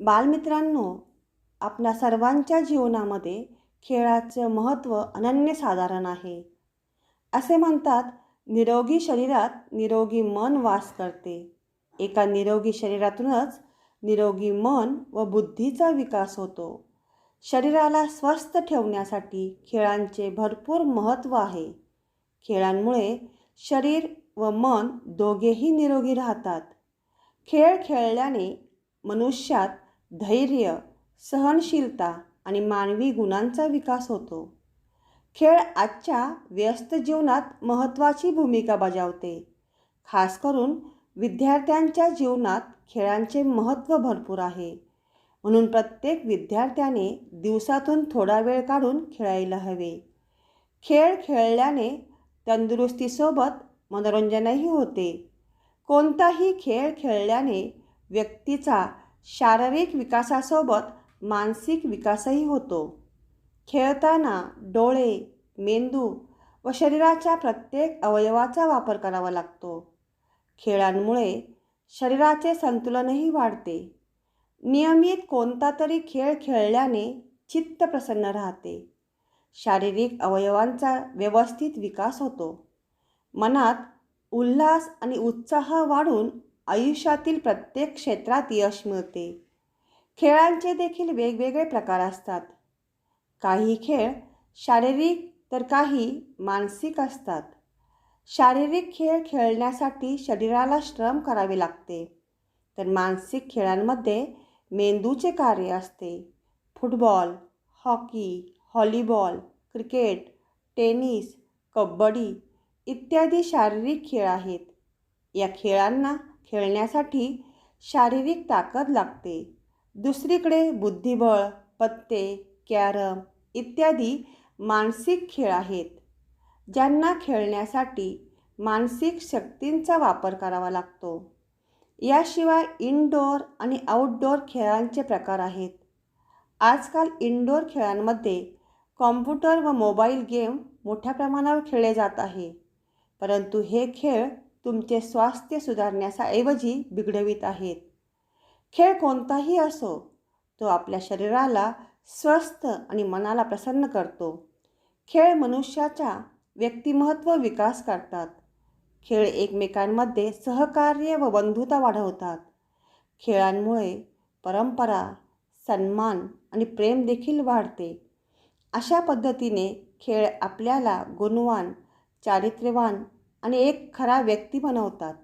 बालमित्रांनो आपल्या सर्वांच्या जीवनामध्ये खेळाचं महत्त्व अनन्यसाधारण आहे. असे म्हणतात निरोगी शरीरात निरोगी मन वास करते. एका निरोगी शरीरातूनच निरोगी मन व बुद्धीचा विकास होतो. शरीराला स्वस्थ ठेवण्यासाठी खेळांचे भरपूर महत्त्व आहे. खेळांमुळे शरीर व मन दोघेही निरोगी राहतात. खेळ खेळल्याने मनुष्यात धैर्य सहनशीलता आणि मानवी गुणांचा विकास होतो. खेळ आजच्या व्यस्त जीवनात महत्त्वाची भूमिका बजावते. खास करून विद्यार्थ्यांच्या जीवनात खेळांचे महत्त्व भरपूर आहे. म्हणून प्रत्येक विद्यार्थ्याने दिवसातून थोडा वेळ काढून खेळायला हवे. खेळ खेळल्याने तंदुरुस्तीसोबत मनोरंजनही होते. कोणताही खेळ खेळल्याने व्यक्तीचा शारीरिक विकासासोबत मानसिक विकासही होतो. खेळताना डोळे मेंदू व शरीराच्या प्रत्येक अवयवाचा वापर करावा लागतो. खेळांमुळे शरीराचे संतुलनही वाढते. नियमित कोणता तरी खेळ खेळल्याने चित्त प्रसन्न राहते. शारीरिक अवयवांचा व्यवस्थित विकास होतो. मनात उल्हास आणि उत्साह वाढून आयुष्यातील प्रत्येक क्षेत्रात यश मिळते. खेळांचे देखील वेगवेगळे प्रकार असतात. काही खेळ शारीरिक तर काही मानसिक असतात. शारीरिक खेळ खेळण्यासाठी शरीराला श्रम करावे लागते. तर मानसिक खेळांमध्ये मेंदूचे कार्य असते. Football hockey volleyball cricket tennis kabaddi इत्यादी शारीरिक खेळ आहेत. या खेळांना खेळण्यासाठी शारीरिक ताकद लागते. दुसरीकडे बुद्धिबळ पत्ते कॅरम इत्यादी मानसिक खेळ आहेत ज्यांना खेळण्यासाठी मानसिक शक्तींचा वापर करावा लागतो. याशिवाय इनडोअर आणि आउटडोअर खेळांचे प्रकार आहेत. आजकाल इनडोअर खेळांमध्ये कॉम्प्युटर व मोबाईल गेम मोठ्या प्रमाणावर खेळले जात आहे. परंतु हे खेळ तुमचे स्वास्थ्य सुधारण्याऐवजी बिघडवित आहेत. खेळ कोणताही असो तो आपल्या शरीराला स्वस्थ आणि मनाला प्रसन्न करतो. खेळ मनुष्याच्या व्यक्तिमत्व विकास करतात. खेळ एकमेकांमध्ये सहकार्य व बंधुता वाढवतात. खेळांमुळे परंपरा सन्मान आणि प्रेम देखील वाढते. अशा पद्धतीने खेळ आपल्याला गुणवान चारित्र्यवान आणि एक खरा व्यक्ती बनवतात.